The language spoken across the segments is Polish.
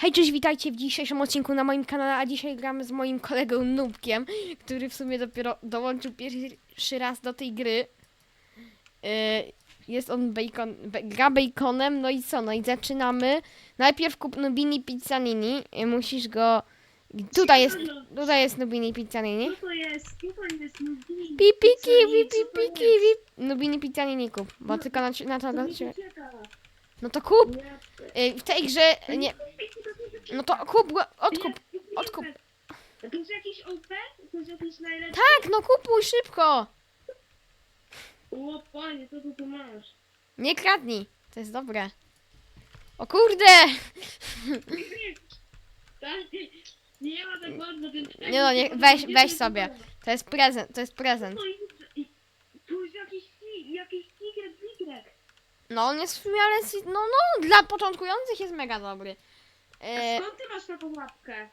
Hej, cześć, witajcie w dzisiejszym odcinku na moim kanale, a dzisiaj gramy z moim kolegą Nubkiem, który w sumie dopiero dołączył pierwszy raz do tej gry. Yy, jest on bacon, gra baconem, no i co, no i zaczynamy. Najpierw kup Nubini Pizzanini, yy, musisz go... Tutaj jest, tutaj jest Nubini Pizzanini. Pipiki, pipiki, jest? Nubini Pizzanini kup, bo No, tylko na, na to... No to kup! W tej grze, nie, no to kup, go, odkup, odkup. Jest jakiś OP? To jest jakiś najlepszy? Tak, no kupuj szybko! O panie, co ty tu masz? Nie kradnij, to jest dobre. O kurde! Tak? Nie ma tak bardzo, więc... Nie no, nie, weź, weź sobie. To jest prezent, to jest prezent. No i- i- Tu jest jakiś jakiś. No on jest w miarę, no no, dla początkujących jest mega dobry. A E, skąd ty masz taką łapkę?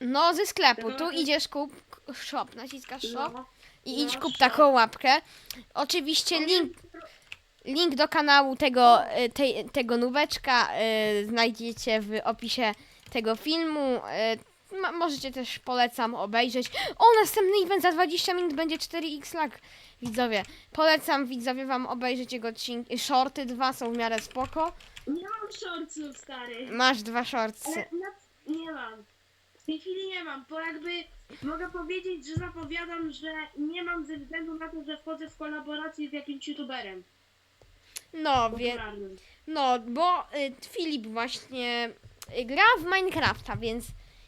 no ze sklepu, tu idziesz kup, shop, naciskasz shop No. i idź no, kup shop. taką łapkę. Oczywiście link, link do kanału tego, e, tej, tego nubeczka e, znajdziecie w opisie tego filmu. E, ma- możecie też polecam obejrzeć. O, następny event za 20 minut będzie 4x lag. Widzowie, polecam widzowie wam obejrzeć jego odcinki. Shorty dwa są w miarę spoko. Nie mam shortsów, stary. Masz dwa shortsy. Ale na, nie mam. W tej chwili nie mam, bo jakby mogę powiedzieć, że zapowiadam, że nie mam ze względu na to, że wchodzę w kolaborację z jakimś youtuberem No, wie, popularnym. no, bo y, Filip właśnie y, gra w Minecrafta, więc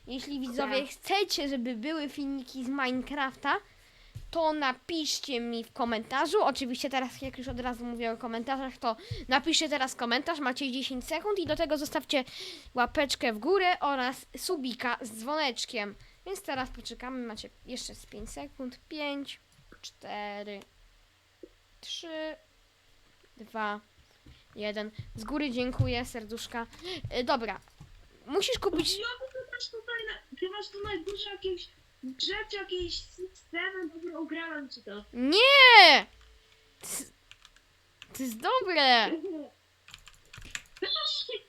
jeśli widzowie Tak. chcecie, żeby były filmiki z Minecrafta, to napiszcie mi w komentarzu. Oczywiście teraz, jak już od razu mówię o komentarzach, to napiszcie teraz komentarz, macie 10 sekund i do tego zostawcie łapeczkę w górę oraz subika z dzwoneczkiem. Więc teraz poczekamy, macie jeszcze z 5 sekund. 5, 4, 3, 2, 1. Z góry dziękuję, serduszka. Y, dobra, musisz kupić... Ja ty masz tutaj, na, ty masz tu jakieś rzeczy, jakieś systemem, w ogóle ugrałem ci to. Nie! To- To jest dobre!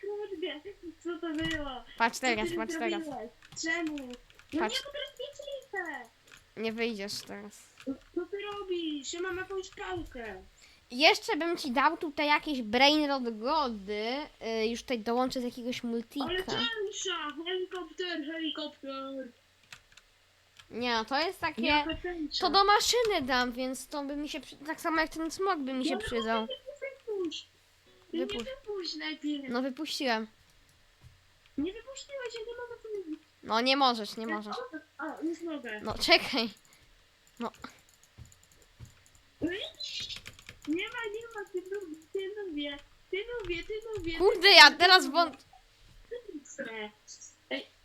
Kurde, co to było? Patrz Co teraz, ty patrz teraz. zrobiłeś? Czemu? No Patrz. nie, bo teraz nie wyjdziesz teraz. Co ty robisz? Ja mam jakąś pałkę. Jeszcze bym ci dał tutaj jakieś brainrod gody. y, już tutaj dołączę z jakiegoś Ale multika. tęcza! Helikopter, helikopter! Nie, no to jest takie. To do maszyny dam, więc to by mi się. Przy... Tak samo jak ten smog by mi się No, przydał. Wypuść! Nie wypuść najpierw. No wypuściłem. Nie wypuściłeś, ja nie mogę powiedzieć. No nie możesz, nie możesz. A, już mogę. No czekaj. Nie ma, nie ma, ty lubię, ty lubię, ty lubię, ty lubię. Kurde, ja teraz wąt.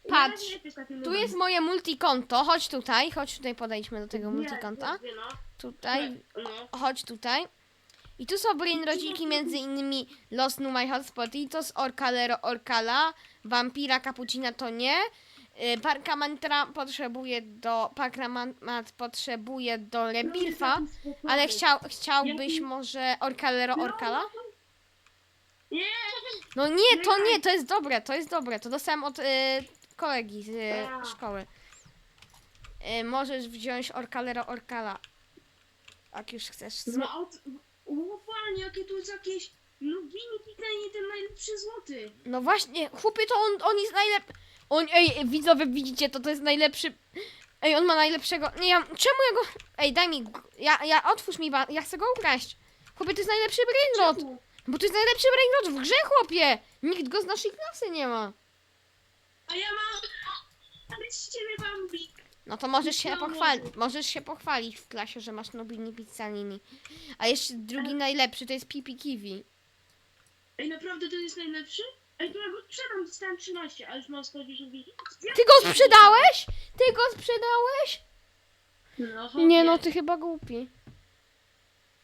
Patrz, Tu jest moje multikonto. Chodź tutaj, chodź tutaj podejdźmy do tego multikonta. no. Tutaj, No. chodź tutaj. I tu są brainrodziki między innymi Los No My Hotspotitos, Orcalero Orcala, Vampira Cappuccina to nie. Y, Parkamantra potrzebuje do, Parkamat potrzebuje do Rebirfa, ale chciał, chciałbyś może Orcalero Orcala? Nie! No nie, to nie, to jest dobre, to jest dobre. To dostałem od y, kolegi z A. y, szkoły. Y, możesz wziąć Orcalero Orcala. Jak już chcesz. No od... O panie, jakie tu jest jakieś... No pikanie ten najlepszy złoty. No właśnie, chłopie, to on, on jest najlepszy. On, ej, widzowie, widzicie, to to jest najlepszy. Ej, on ma najlepszego. Nie, ja, czemu ja go. Ej, daj mi. Ja, ja otwórz mi, ba... ja chcę go ukraść. Chłopie, to jest najlepszy brainrot. Bo to jest najlepszy brainrot w grze, chłopie. Nikt go z naszej klasy nie ma. A ja mam... Ale z ciebie Bambi. No to możesz się. Możesz się pochwalić w klasie, że masz Nobini Pizzanini. A jeszcze drugi najlepszy to jest Pipi Kiwi. Ej, naprawdę to jest najlepszy? Ej, to ja go sprzedam, dostałem 13, a już mam 110 wini. Ty go sprzedałeś? Ty go sprzedałeś? No, Nie no, ty chyba głupi.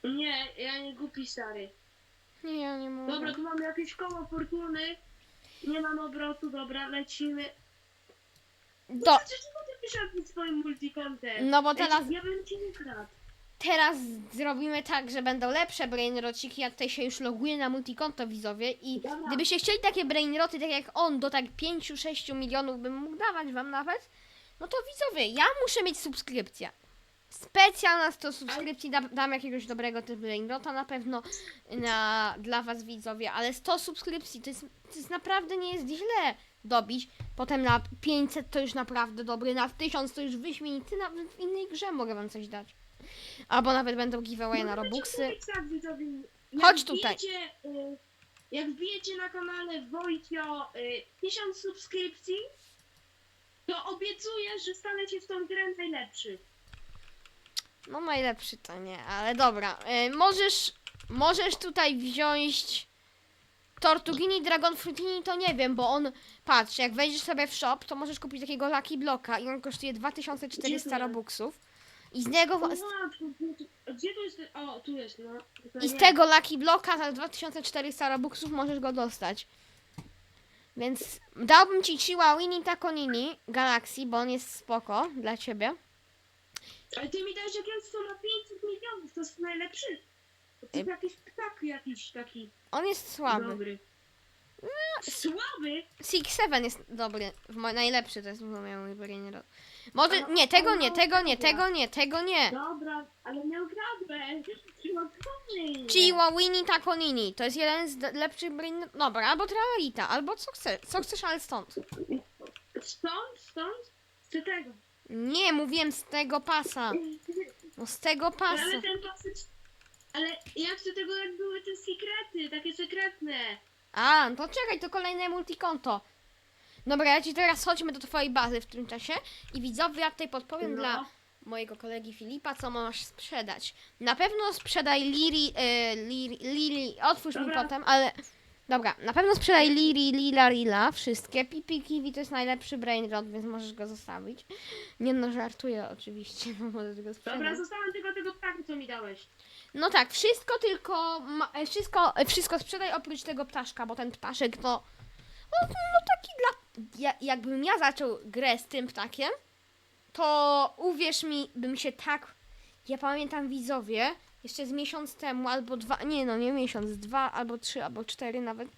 Nie, ja nie głupi stary. Nie, ja nie mogę. Dobra, tu mamy jakieś koło fortuny. Nie mam obrotu, dobra, lecimy. Do, Dlaczego ty piszesz swoim multikontem? no bo teraz Ja bym ci ukradł. teraz zrobimy tak, że będą lepsze brainrociki. Ja tutaj się już loguję na multikonto widzowie i Dobra. gdybyście chcieli takie brainroty, tak jak on, do tak 5-6 milionów bym mógł dawać wam nawet, no to widzowie, ja muszę mieć subskrypcję. Specjalna 100 subskrypcji, dam, dam jakiegoś dobrego typu brainrota na pewno na, dla was widzowie, ale 100 subskrypcji to jest, to jest naprawdę nie jest źle dobić. Potem na 500 to już naprawdę dobry, na 1000 to już wyśmienity, nawet w innej grze mogę wam coś dać. Albo nawet będą giveaway na Robuxy. powiedzieć tak, widzowie, jak Chodź tutaj. wbijecie, y, Jak wbijecie na kanale Wojcio y, 1000 subskrypcji, to obiecuję, że stanecie w tą grę najlepszy. No najlepszy to nie, ale dobra. Y, możesz, możesz tutaj wziąć Tortugini Dragon Fruitini, to nie wiem, bo on, patrz, jak wejdziesz sobie w shop, to możesz kupić takiego Lucky Blocka i on kosztuje 2400 Dziękuję. Robuxów. I z niego, O, matko, gdzie, tu jest ten... O, tu jest, no. I z nie. tego Lucky Blocka za 2400 Robuxów możesz go dostać. Więc dałbym ci Chihuahuini Takonini Galaxy, bo on jest spoko dla ciebie. Ale ty mi dałeś jakiegoś, co ma 500 milionów, to jest najlepszy. To jest jakiś ptak jakiś taki On jest słaby. dobry. Słaby? Six Seven jest dobry, w mo- najlepszy to jest moim brainrot. Może, nie, tego nie, tego nie, tego nie, tego nie. Dobra, ale nie ukradłem. Chihuahua. Chihuahuini Takonini, to jest jeden z d- lepszych brain... Dobra, albo Tralalita, albo co chcesz, co chcesz, ale stąd. Stąd, stąd? Chcę tego. Nie, mówiłem z tego pasa, no z tego pasa. Ale ten pasy... Ale ja chcę tego, jak były te sekrety, takie sekretne. A, no to czekaj, to kolejne multikonto. Dobra, ja ci teraz chodźmy do twojej bazy w tym czasie i widzowie, ja tutaj podpowiem No. dla mojego kolegi Filipa, co masz sprzedać. Na pewno sprzedaj Liri, e, Liri, Liri, otwórz mi Dobra. potem, ale... Dobra, na pewno sprzedaj Liri, Lila, Lila, wszystkie. Pipi, Kiwi to jest najlepszy brainrot, więc możesz go zostawić. Nie no, żartuję oczywiście, bo możesz go Dobra, sprzedać. zostałem tylko tego ptaka, co mi dałeś. No tak, wszystko tylko, ma, e, wszystko, e, wszystko sprzedaj oprócz tego ptaszka, bo ten ptaszek to, no, no taki dla, ja, jakbym ja zaczął grę z tym ptakiem, to uwierz mi, bym się tak, ja pamiętam widzowie, jeszcze z miesiąc temu, albo dwa, nie no, nie miesiąc, dwa, albo trzy, albo cztery nawet,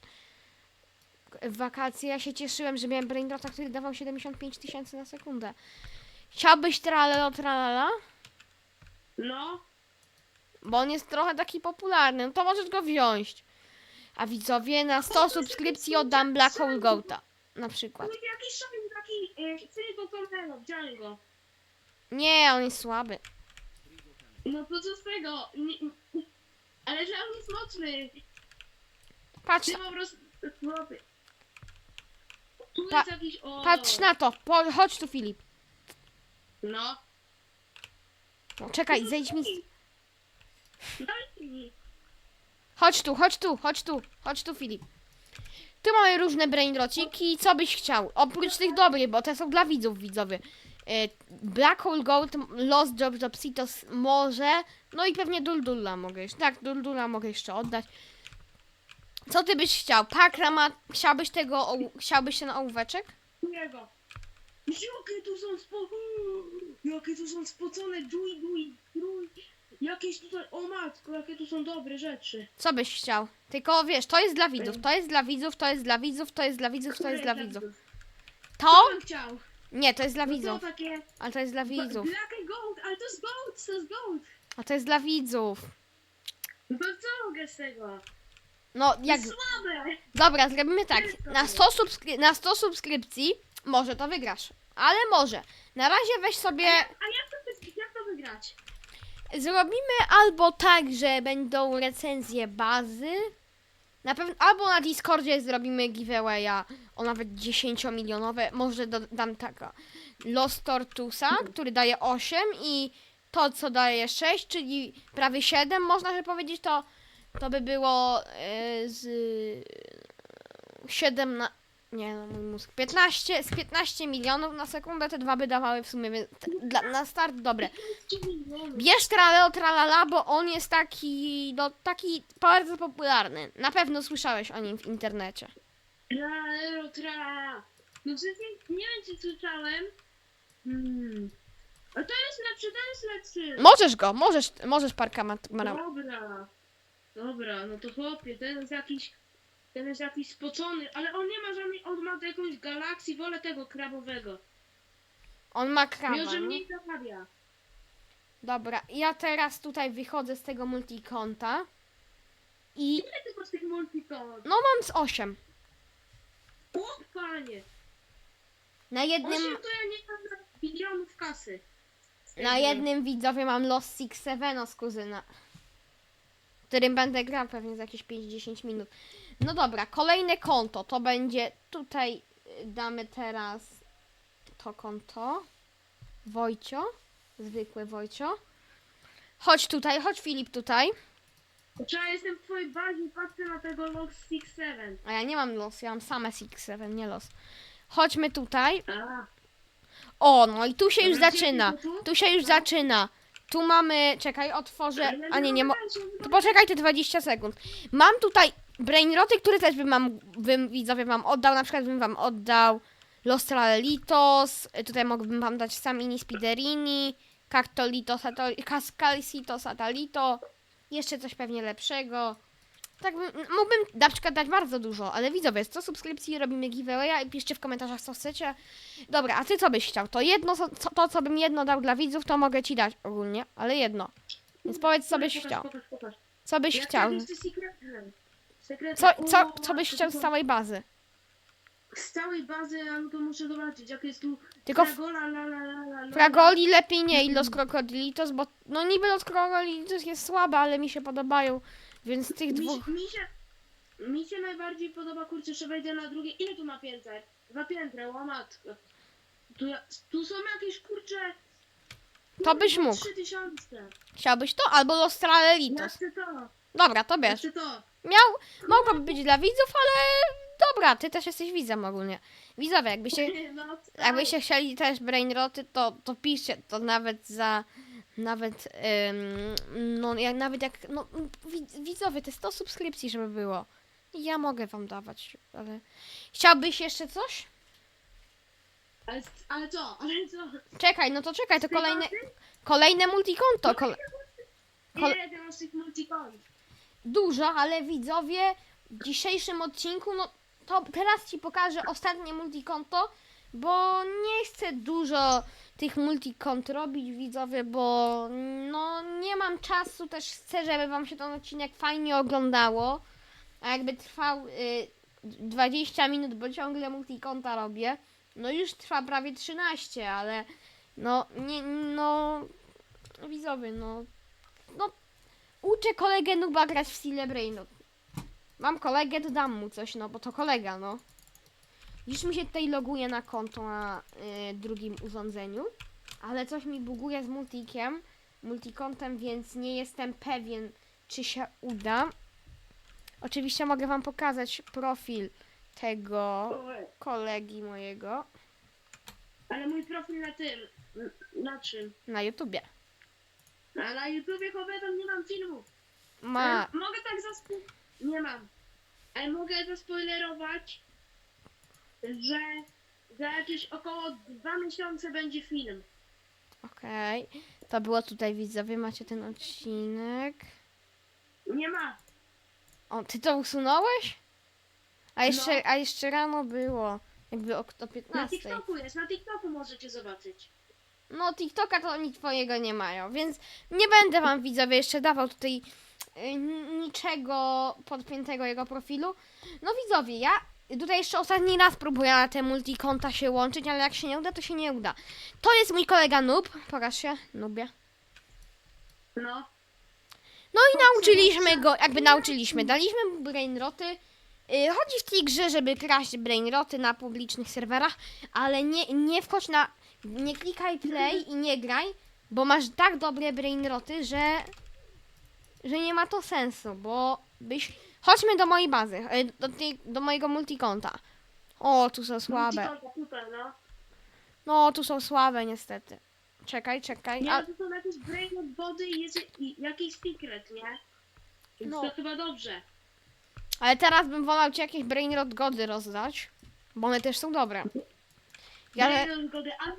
w wakacje ja się cieszyłem, że miałem brainrota, który dawał 75 tysięcy na sekundę. Chciałbyś tralelo tralala? No. Bo on jest trochę taki popularny, no to możesz go wziąć. A widzowie, na 100 subskrypcji oddam Black Hole Goata. Na przykład. To jakiś szalin taki, y, Frigo Tornado, wziąłem go. Nie, on jest słaby. No to co z tego? Nie, nie, ale że on jest mocny. Patrz, Ty po prostu. Tu Pa- jest jakiś... O, patrz na to. Po, chodź tu, Filip. No. No, czekaj, zejdź mi. z- Daj mi. Chodź tu, chodź tu, chodź tu, chodź tu, Filip. Tu mamy różne brainrociki. Co byś chciał? Oprócz tych dobrych, bo te są dla widzów, widzowie. E, Black Hole Gold, Lost Jobs of Citos może. No i pewnie Duldulla mogę jeszcze. Tak, Duldulla mogę jeszcze oddać. Co ty byś chciał? Pakrama, chciałbyś tego, chciałbyś ten ołóweczek? Jego. Jakie tu są spo... Jakie tu są spocone dżuj, dżuj, dżuj. Jakieś tutaj... O matko, jakie tu są dobre rzeczy. Co byś chciał? Tylko wiesz, to jest dla widzów, to jest dla widzów, to jest dla widzów, to jest dla widzów, to jest dla widzów. Co To? bym chciał? Nie, to jest dla No to widzów. takie... Ale to jest dla widzów. Black and gold, ale to jest gold, to jest gold. A to jest dla widzów. No to co mogę z tego? No, jak. Słabe. Dobra, zrobimy tak. Na 100, subskry... na 100 subskrypcji może to wygrasz. Ale może. Na razie weź sobie. A jak to, wy- jak to wygrać? Zrobimy albo tak, że będą recenzje bazy. Na pewno, albo na Discordzie zrobimy giveawaya o nawet 10-milionowe. Może dodam taka Lost Tortusa, który daje 8 i to, co daje 6, czyli prawie 7, można by powiedzieć, to, to by było e, z 7 na... Nie no, mój mózg. 15, z 15 milionów na sekundę te dwa by dawały w sumie, więc dla, na start dobre. Bierz Traleo Tralala, bo on jest taki, no taki bardzo popularny. Na pewno słyszałeś o nim w internecie. Tra, tra. No przecież nie, nie wiem, czy słyszałem. Hmm. A to jest lepszy, to jest lepszy. Możesz go, możesz, możesz parka mat- mara- Dobra. Dobra, no to chłopie, ten jest jakiś... Ten jest jakiś spocony, ale on nie ma żadnej... Galaksji, wolę tego krabowego. On ma Mimo, krawa. że no. mniej zarabia. Dobra, ja teraz tutaj wychodzę z tego multikonta i Ile ty masz tych multikon? no mam z 8. O, panie! Na jednym, Osiem to ja nie mam na milionów kasy. na jednym widzowie mam Lost Six Seveno z kuzyna. Którym będę grał pewnie za jakieś 5-10 minut. No dobra, kolejne konto to będzie tutaj damy teraz to konto. Wojcio. Zwykłe Wojcio. Chodź tutaj, chodź Filip tutaj. Trzeba jestem w twojej bazie i patrzę na tego Six Seven. A ja nie mam los, ja mam same Six Seven, nie los. Chodźmy tutaj. A, O, no i tu się już Dobra, zaczyna. tu? Tu się już zaczyna. Tu mamy, czekaj, otworzę. A nie, nie mo- To poczekaj te 20 sekund. Mam tutaj brainroty, które też bym wam, bym widzowie wam oddał. Na przykład bym wam oddał Los Tralelitos. Tutaj mógłbym wam dać Samini Spiderini, Cactolito, Cascalcito, Satalito. Jeszcze coś pewnie lepszego. Tak bym, mógłbym na przykład dać bardzo dużo, ale widzowie, 100 subskrypcji robimy giveawaya i piszcie w komentarzach co chcecie. Dobra, a ty co byś chciał? To jedno, co, to co bym jedno dał dla widzów, to mogę ci dać ogólnie, ale jedno. Więc powiedz co byś chciał. Co byś chciał? Co, co, co byś chciał z całej bazy? Z całej bazy, ale to muszę zobaczyć, jak jest tu Tylko Fragola, la, la, la, la, la. Fragoli lepiej nie i Los Crocodilitos, bo no niby Los Crocodilitos jest słabe, ale mi się podobają, więc tych Mi, dwóch... się- mi, się, mi się najbardziej podoba, kurczę, że wejdę na drugie. Ile tu ma piętra? Dwa piętra, łamatko. Tu, tu są jakieś, kurczę... To byś mógł. Trzy tysiące. Chciałbyś to? Albo Los Ja Tralelitos. chcę to. Dobra, to Ja bierz. chcę to. Miał, mogłoby być dla widzów, ale dobra, ty też jesteś widzem ogólnie. Widzowie, jakbyście, No, jakbyście chcieli też brainroty, to, to piszcie to nawet za... Nawet, ym, no jak nawet jak, no wi- widzowie, te 100 subskrypcji, żeby było. Ja mogę wam dawać, ale... Chciałbyś jeszcze coś? Ale, ale co? Ale co? Czekaj, no to czekaj, to kolejne, kolejne multikonto. Kole, Kole- Ile ty masz tych multikont? Dużo, ale widzowie w dzisiejszym odcinku, no to teraz ci pokażę ostatnie multikonto, bo nie chcę dużo tych multikont robić, widzowie, bo no nie mam czasu, też chcę, żeby wam się ten odcinek fajnie oglądało, a jakby trwał y, 20 minut, bo ciągle multikonta robię, no już trwa prawie 13, ale no nie, no widzowie, no no uczę kolegę Nuba grać w Steel Brainrot. Mam kolegę, to dam mu coś, no bo to kolega, no. Już mi się tutaj loguje na konto na y, drugim urządzeniu, ale coś mi buguje z multikiem, multikontem, więc nie jestem pewien, czy się uda. Oczywiście mogę wam pokazać profil tego kolegi mojego Ale mój profil na tym. Na czym? na YouTubie. A na YouTubie chłopie nie mam filmów. Ma, Ale Mogę tak zaspo... Nie mam. Ale mogę zaspoilerować, że za jakieś około dwa miesiące będzie film. okej. To było tutaj widzowie, macie ten odcinek. Nie ma. O, ty to usunąłeś? A jeszcze, No. a jeszcze rano było. Jakby o, o Na 15. TikToku jest, na TikToku możecie zobaczyć. No, TikToka to oni twojego nie mają, więc nie będę wam widzowie jeszcze dawał tutaj y, niczego podpiętego jego profilu. No widzowie, ja tutaj jeszcze ostatni raz próbuję na te multikonta się łączyć, ale jak się nie uda, to się nie uda. To jest mój kolega Noob. Pokaż się, Nubie. No. No i nauczyliśmy go, jakby nauczyliśmy, daliśmy mu brainroty. Yy, chodzi w tej grze, żeby kraść brainroty na publicznych serwerach, ale nie, nie wchodź na, nie klikaj play i nie graj, bo masz tak dobre brainroty, że, że nie ma to sensu, bo byś, chodźmy do mojej bazy, yy, do, tej, do mojego multikonta. O, tu są słabe. No. No, tu są słabe niestety. Czekaj, czekaj. Nie, A, ale to są jakieś brain od wody i jest i jakiś secret, nie? Więc No. to chyba dobrze. Ale teraz bym wolał ci jakieś brainrot gody rozdać, bo one też są dobre. Ja, Brain od wody, ale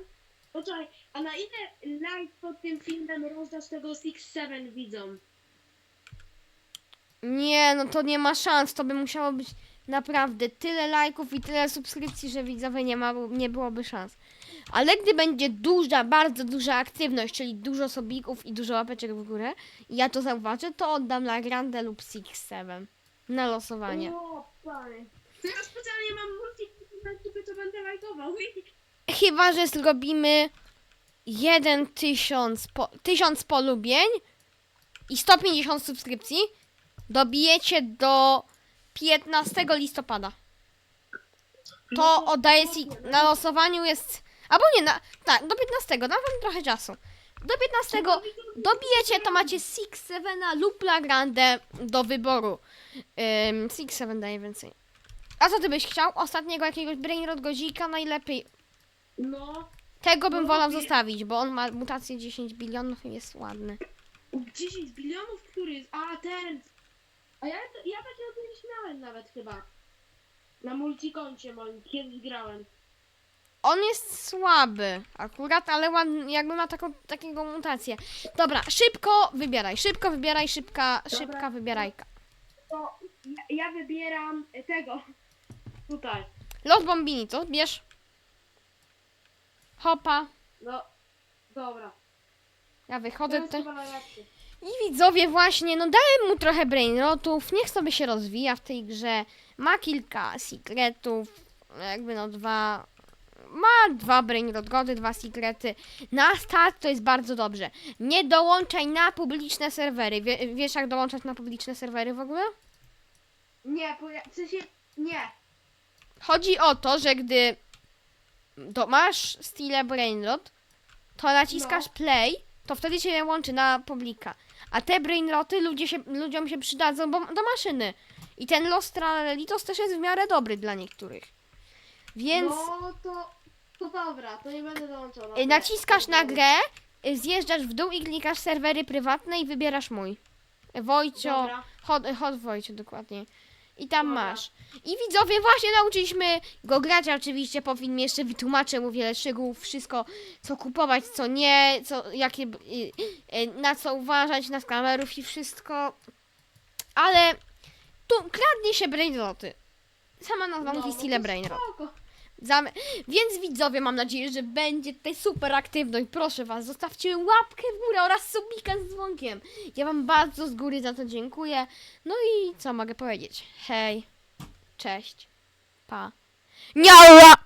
Poczekaj, a na ile like pod tym filmem rozdasz tego Six Seven widzom? Nie, no to nie ma szans. To by musiało być naprawdę tyle lajków i tyle subskrypcji, że widzowie nie, ma, nie byłoby szans. Ale gdy będzie duża, bardzo duża aktywność, czyli dużo sobików i dużo łapeczek w górę, i ja to zauważę, to oddam La Grande lub Six Seven na losowanie. O, panie. To ja specjalnie mam multi to będę lajkował. Chyba, że zrobimy 1 tysiąc, po, tysiąc polubień i 150 subskrypcji, dobijecie do 15 listopada. To oddaję ci, na losowaniu jest, albo nie, na, tak, do 15, dam wam trochę czasu. Do 15 dobijecie, to macie Six Sevena lub La Grande do wyboru. Ym, Six Seven daje więcej. A co ty byś chciał? Ostatniego jakiegoś Brainrod Gozika najlepiej No, tego bym No, wolał zostawić, bo on ma mutację 10 bilionów i jest ładny. 10 bilionów, który jest? A, ten. A ja, ja takiego kiedyś miałem nawet chyba. Na multikoncie moim, kiedyś grałem. On jest słaby akurat, ale ładny, jakby ma taką, takiego mutację. Dobra, szybko wybieraj, szybko wybieraj, szybka, szybka wybierajka. To ja, ja wybieram tego. Tutaj. Los Bombini, to bierz. Hopa, No, dobra. ja wychodzę tutaj. chyba najlepszy. I widzowie właśnie, no dałem mu trochę brainrotów, niech sobie się rozwija w tej grze. Ma kilka secretów, jakby no dwa... Ma dwa brainrot gody, dwa secrety. Na start to jest bardzo dobrze. Nie dołączaj na publiczne serwery. Wie, wiesz jak dołączać na publiczne serwery w ogóle? Nie, bo ja, w sensie, nie. Chodzi o to, że gdy do, masz stile brainrot, to naciskasz No. play, to wtedy się łączy na publika. A te brainroty ludzie się, ludziom się przydadzą bo, do maszyny. I ten Lost Tralelitos też jest w miarę dobry dla niektórych. Więc No to, to dobra, to nie będę dołączona. y, naciskasz na grę, y, zjeżdżasz w dół i klikasz serwery prywatne i wybierasz mój. Wojcio, Dobra. Hot, hot Wojciech dokładnie. I tam Dobra. masz. I widzowie, właśnie nauczyliśmy go grać, oczywiście po filmie jeszcze wytłumaczę mu wiele szczegółów, wszystko, co kupować, co nie, co, jakie, y, y, na co uważać, na kamerów i wszystko. Ale tu kradnie się brainroty. Sama nazwa mówi no to brainrot. spoko. Zam- Więc widzowie, mam nadzieję, że będzie tutaj super aktywność. Proszę Was, zostawcie łapkę w górę oraz subika z dzwonkiem. Ja Wam bardzo z góry za to dziękuję. No i co mogę powiedzieć? Hej, cześć, pa. Niała!